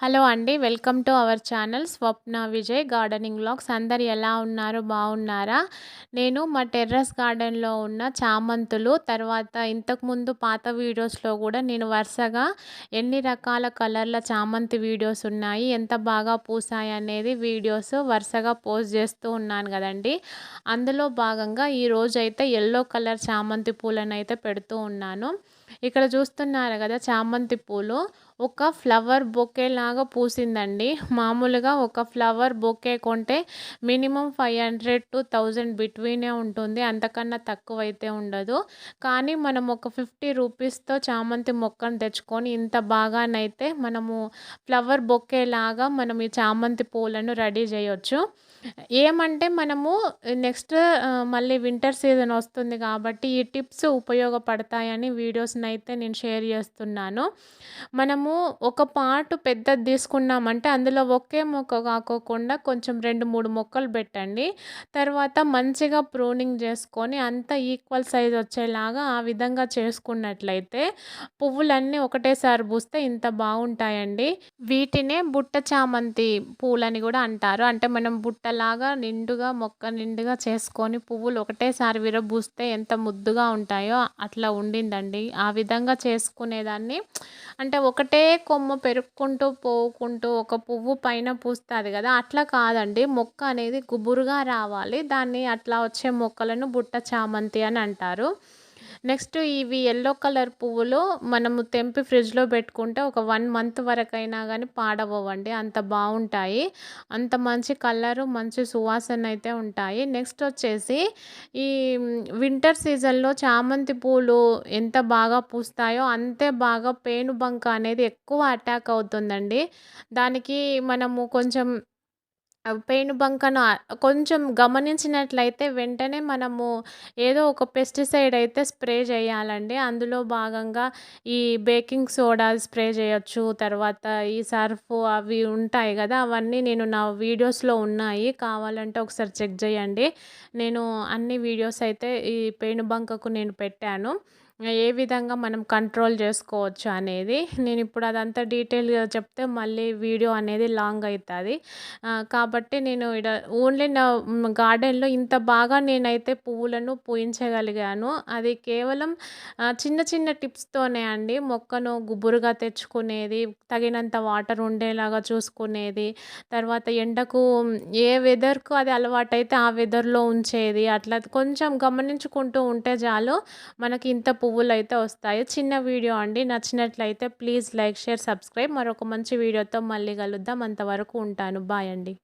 Hello అండి welcome to our channel Swapna Vijay gardening blogs అందరు ఎలా ఉన్నారు? బాగున్నారా? నేను మా టెర్రస్ గార్డెన్లో ఉన్న చామంతులు తర్వాత ఇంతకుముందు పాత వీడియోస్లో కూడా నేను వరుసగా ఎన్ని రకాల కలర్ల చామంతి వీడియోస్ ఉన్నాయి ఎంత బాగా పూసాయి అనేది వీడియోస్ వరుసగా పోస్ట్ చేస్తూ ఉన్నాను కదండి. అందులో భాగంగా ఈరోజు అయితే ఎల్లో కలర్ చామంతి పూలను అయితే పెడుతూ ఉన్నాను. ఇక్కడ చూస్తున్నారు కదా చామంతి పూలు. ఒక ఫ్లవర్ బొకే లాగా పూసిందండి. మామూలుగా ఒక ఫ్లవర్ బొకే కొంటే minimum five hundred to thousand బిట్వీనే ఉంటుంది. అంతకన్నా తక్కువ అయితే ఉండదు. కానీ మనం ఒక ఫిఫ్టీ రూపీస్తో చామంతి మొక్కను తెచ్చుకొని ఇంత బాగానైతే మనము ఫ్లవర్ బొకే లాగా మనం ఈ చామంతి పూలను రెడీ చేయొచ్చు. ఏమంటే మనము నెక్స్ట్ మళ్ళీ వింటర్ సీజన్ వస్తుంది కాబట్టి ఈ టిప్స్ ఉపయోగపడతాయని వీడియోస్ వీడియోస్ని అయితే నేను షేర్ చేస్తున్నాను. మనము ఒక పాటు పెద్దది తీసుకున్నామంటే అందులో ఒకే మొక్క కాకోకుండా కొంచెం రెండు మూడు మొక్కలు పెట్టండి. తర్వాత మంచిగా ప్రూనింగ్ చేసుకొని అంత ఈక్వల్ సైజ్ వచ్చేలాగా ఆ విధంగా చేసుకున్నట్లయితే పువ్వులన్నీ ఒకటేసారి పూస్తే ఇంత బాగుంటాయండి. వీటినే బుట్ట చామంతి పూలని కూడా అంటారు. అంటే మనం బుట్టలాగా నిండుగా మొక్క నిండుగా చేసుకొని పువ్వులు ఒకటేసారి విరబూస్తే ఎంత ముద్దుగా ఉంటాయో అట్లా ఉండిందండి ఆ ఆ విధంగా చేసుకునేదాన్ని. అంటే ఒకటే కొమ్మ పెరుక్కుంటూ పోకుంటూ ఒక పువ్వు పైన పూస్తుంది కదా అట్లా కాదండి. మొక్క అనేది గుబురుగా రావాలి. దాన్ని అట్లా వచ్చే మొక్కలను బుట్ట చామంతి అని అంటారు. నెక్స్ట్ ఇవి ఎల్లో కలర్ పువ్వులు మనము తెంపి ఫ్రిడ్జ్లో పెట్టుకుంటే ఒక వన్ మంత్ వరకైనా కానీ పాడవ్వండి అంత బాగుంటాయి అంత మంచి కలరు మంచి సువాసన అయితే ఉంటాయి. నెక్స్ట్ వచ్చేసి ఈ వింటర్ సీజన్లో చామంతి పూలు ఎంత బాగా పూస్తాయో అంతే బాగా పేనుబంక అనేది ఎక్కువ అటాక్ అవుతుందండి. దానికి మనము కొంచెం పేనుబంకను కొంచెం గమనించినట్లయితే వెంటనే మనము ఏదో ఒక పెస్టిసైడ్ అయితే స్ప్రే చేయాలండి. అందులో భాగంగా ఈ బేకింగ్ సోడా స్ప్రే చేయొచ్చు. తర్వాత ఈ సర్ఫ్ అవి ఉంటాయి కదా అవన్నీ నేను నా వీడియోస్లో ఉన్నాయి. కావాలంటే ఒకసారి చెక్ చేయండి. నేను అన్ని వీడియోస్ అయితే ఈ పేనుబంకకు నేను పెట్టాను. ఏ విధంగా మనం కంట్రోల్ చేసుకోవచ్చు అనేది నేను ఇప్పుడు అదంతా డీటెయిల్గా చెప్తే మళ్ళీ వీడియో అనేది లాంగ్ అవుతుంది. కాబట్టి నేను ఇడ ఓన్లీ నా గార్డెన్లో ఇంత బాగా నేనైతే పువ్వులను పూయించగలిగాను. అది కేవలం చిన్న చిన్న టిప్స్తోనే అండి. మొక్కను గుబురుగా తెచ్చుకునేది తగినంత వాటర్ ఉండేలాగా చూసుకునేది తర్వాత ఎండకు ఏ వెదర్కు అది అలవాటైతే ఆ వెదర్లో ఉంచేది అట్లా కొంచెం గమనించుకుంటూ ఉంటే చాలు మనకి ఇంత పువ్వులు అయితే వస్తాయి. చిన్న వీడియో అండి. నచ్చినట్లయితే ప్లీజ్ లైక్ షేర్ సబ్స్క్రైబ్. మరొక మంచి వీడియోతో మళ్ళీ కలుద్దాం. అంతవరకు ఉంటాను. బాయ్ అండి.